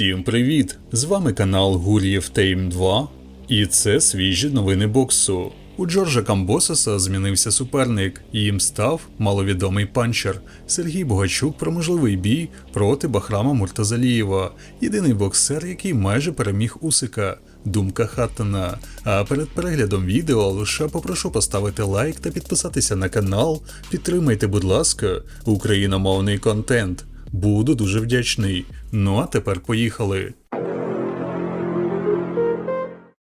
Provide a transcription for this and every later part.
Всім привіт! З вами канал Гур'єв Тейм 2, і це свіжі новини боксу. У Джорджа Камбосеса змінився суперник, їм став маловідомий панчер Сергій Богачук про можливий бій проти Бахрама Муртазалієва, єдиний боксер, який майже переміг Усика. Думка Хаттана. А перед переглядом відео лише попрошу поставити лайк та підписатися на канал. Підтримайте, будь ласка, україномовний контент. Буду дуже вдячний. Ну а тепер поїхали.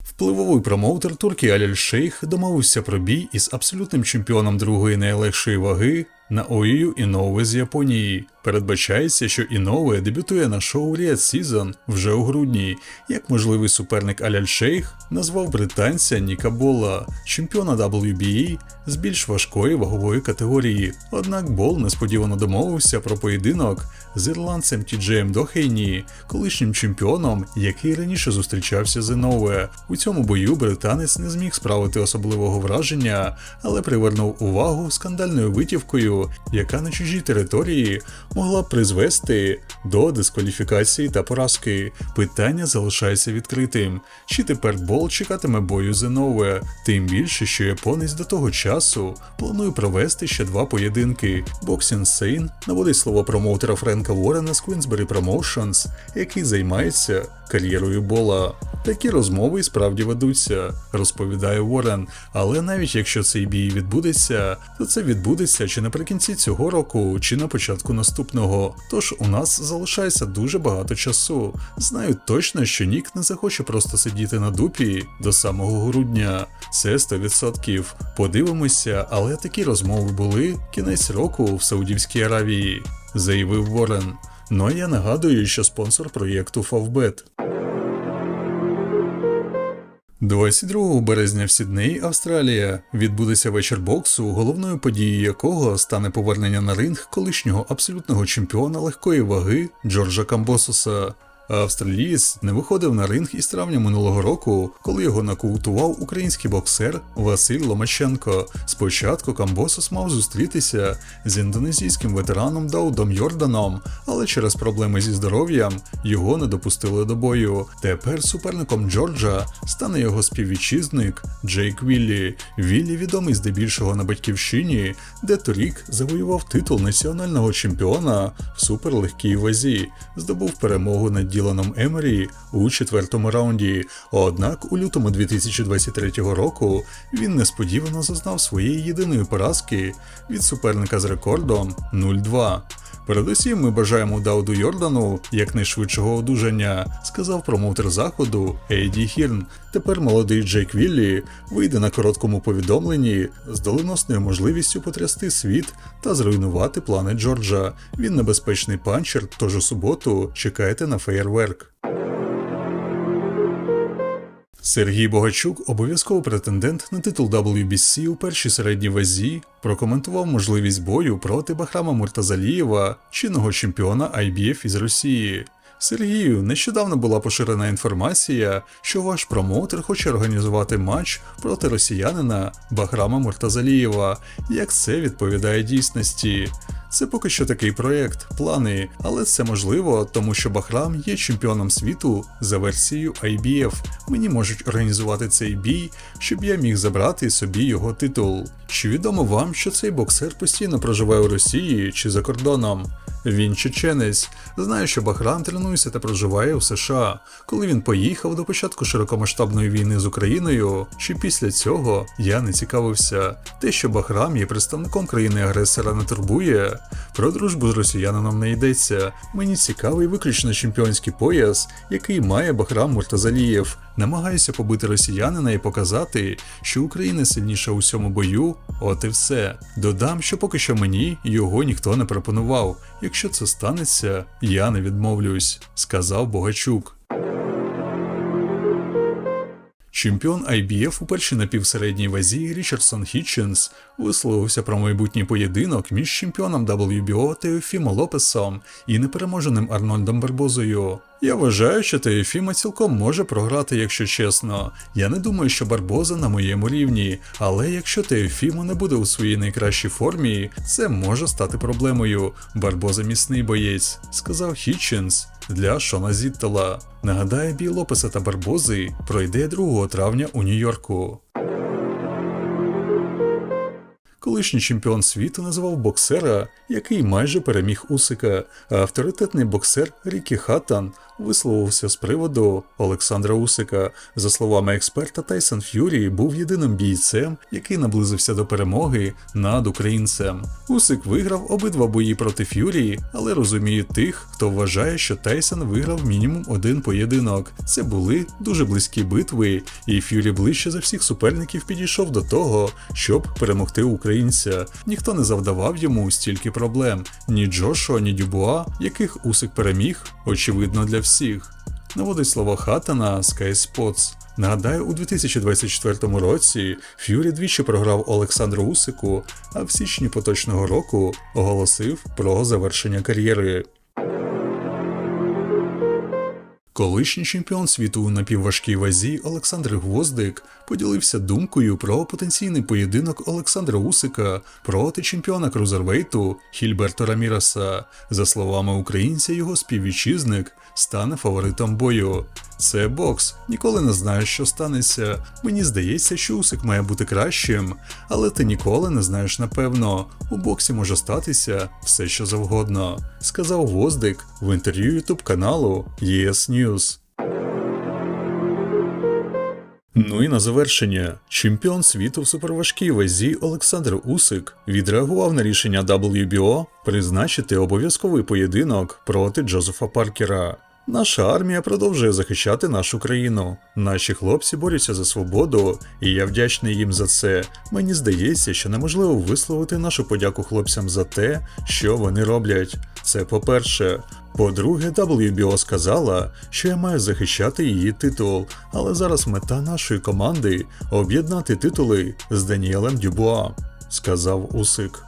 Впливовий промоутер Туркі Аляль Шейх домовився про бій із абсолютним чемпіоном другої найлегшої ваги на Оію Іноуе з Японії. Передбачається, що Іноуе дебютує на шоу Riyadh Season вже у грудні. Як можливий суперник Аляль Шейх назвав британця Ніка Бола, чемпіона WBA з більш важкої вагової категорії. Однак Бол несподівано домовився про поєдинок з ірландцем Тіджеєм Дохейні, колишнім чемпіоном, який раніше зустрічався з Іноуе. У цьому бою британець не зміг справити особливого враження, але привернув увагу скандальною витівкою, яка на чужій території могла призвести до дискваліфікації та поразки. Питання залишається відкритим. Чи тепер Бол чекатиме бою з нове? Тим більше, що японець до того часу планує провести ще два поєдинки. Боксін Сейн наводить слово промоутера Френка Уоррена з Queensberry Promotions, який займається кар'єрою Бола. Такі розмови і справді ведуться, розповідає Уоррен. Але навіть якщо цей бій відбудеться, то це відбудеться чи наприкінці цього року, чи на початку наступного. Тож у нас залишається дуже багато часу. Знаю точно, що Нік не захоче просто сидіти на дупі до самого грудня. Це 100%. Подивимося, але такі розмови були кінець року в Саудівській Аравії, заявив Ворен. Ну а я нагадую, що спонсор проєкту Favbet. 22 березня в Сіднеї, Австралія, відбудеться вечір боксу, головною подією якого стане повернення на ринг колишнього абсолютного чемпіона легкої ваги Джорджа Камбососа. Австралієць не виходив на ринг із травня минулого року, коли його нокаутував український боксер Василь Ломаченко. Спочатку Камбосос мав зустрітися з індонезійським ветераном Даудом Йорданом, але через проблеми зі здоров'ям його не допустили до бою. Тепер суперником Джорджа стане його співвітчизник Джейк Віллі. Віллі відомий здебільшого на батьківщині, де торік завоював титул національного чемпіона в суперлегкій вазі, здобув перемогу над Діланом Емері у четвертому раунді. Однак у лютому 2023 року він несподівано зазнав своєї єдиної поразки від суперника з рекордом 0-2. Передусім, ми бажаємо Дауду Йордану якнайшвидшого одужання, сказав промоутер заходу Ейді Хірн. Тепер молодий Джейк Віллі вийде на короткому повідомленні з доленосною можливістю потрясти світ та зруйнувати плани Джорджа. Він небезпечний панчер, тож у суботу чекайте на феєрверк. Сергій Богачук, обов'язково претендент на титул WBC у першій середній вазі, прокоментував можливість бою проти Бахрама Муртазалієва, чинного чемпіона IBF із Росії. Сергію, нещодавно була поширена інформація, що ваш промоутер хоче організувати матч проти росіянина Бахрама Муртазалієва. Як це відповідає дійсності? Це поки що такий проєкт, плани, але це можливо, тому що Бахрам є чемпіоном світу за версією IBF. Мені можуть організувати цей бій, щоб я міг забрати собі його титул. Чи відомо вам, що цей боксер постійно проживає у Росії чи за кордоном? Він чеченець. Знаю, що Бахрам тренується та проживає у США. Коли він поїхав до початку широкомасштабної війни з Україною, чи після цього я не цікавився. Те, що Бахрам є представником країни-агресора, не турбує. Про дружбу з росіянином не йдеться. Мені цікавий виключно чемпіонський пояс, який має Бахрам Муртазалієв. Намагаюся побити росіянина і показати, що Україна сильніша у цьому бою. От і все. Додам, що поки що мені його ніхто не пропонував. Якщо це станеться, я не відмовлюсь, сказав Богачук. Чемпіон IBF у першій напівсередній вазі Річардсон Хітченс висловився про майбутній поєдинок між чемпіоном WBO Теофімо Лопесом і непереможеним Арнольдом Барбозою. Я вважаю, що Теофіма цілком може програти, якщо чесно. Я не думаю, що Барбоза на моєму рівні, але якщо Теофіма не буде у своїй найкращій формі, це може стати проблемою. Барбоза міцний боєць, сказав Хітченс для Шона Зіттела. Нагадаю, бій Лопеса та Барбози пройде 2 травня у Нью-Йорку. Колишній чемпіон світу називав боксера, який майже переміг Усика, а авторитетний боксер Рікі Хаттан висловився з приводу Олександра Усика. За словами експерта, Тайсон Ф'юрі був єдиним бійцем, який наблизився до перемоги над українцем. Усик виграв обидва бої проти Ф'юрі, але розуміє тих, хто вважає, що Тайсон виграв мінімум один поєдинок. Це були дуже близькі битви, і Ф'юрі ближче за всіх суперників підійшов до того, щоб перемогти українця. Ніхто не завдавав йому стільки проблем. Ні Джошуа, ні Дюбуа, яких Усик переміг, очевидно для всіх. Наводить слова Хаттана Sky Spots. Нагадаю, у 2024 році Ф'юрі двічі програв Олександру Усику, а в січні поточного року оголосив про завершення кар'єри. Колишній чемпіон світу у напівважкій вазі Олександр Гвоздик поділився думкою про потенційний поєдинок Олександра Усика проти чемпіона крузервейту Хільберто Раміраса. За словами українця, його співвітчизник стане фаворитом бою. Це бокс, ніколи не знаєш, що станеться. Мені здається, що Усик має бути кращим, але ти ніколи не знаєш напевно. У боксі може статися все, що завгодно, сказав Воздик в інтерв'ю ютуб каналу ЄС News. Ну і на завершення, чемпіон світу в суперважкій вазі Олександр Усик відреагував на рішення WBO призначити обов'язковий поєдинок проти Джозефа Паркера. Наша армія продовжує захищати нашу країну. Наші хлопці борються за свободу, і я вдячний їм за це. Мені здається, що неможливо висловити нашу подяку хлопцям за те, що вони роблять. Це по-перше. По-друге, WBO сказала, що я маю захищати її титул, але зараз мета нашої команди об'єднати титули з Даніелем Дюбуа, сказав Усик.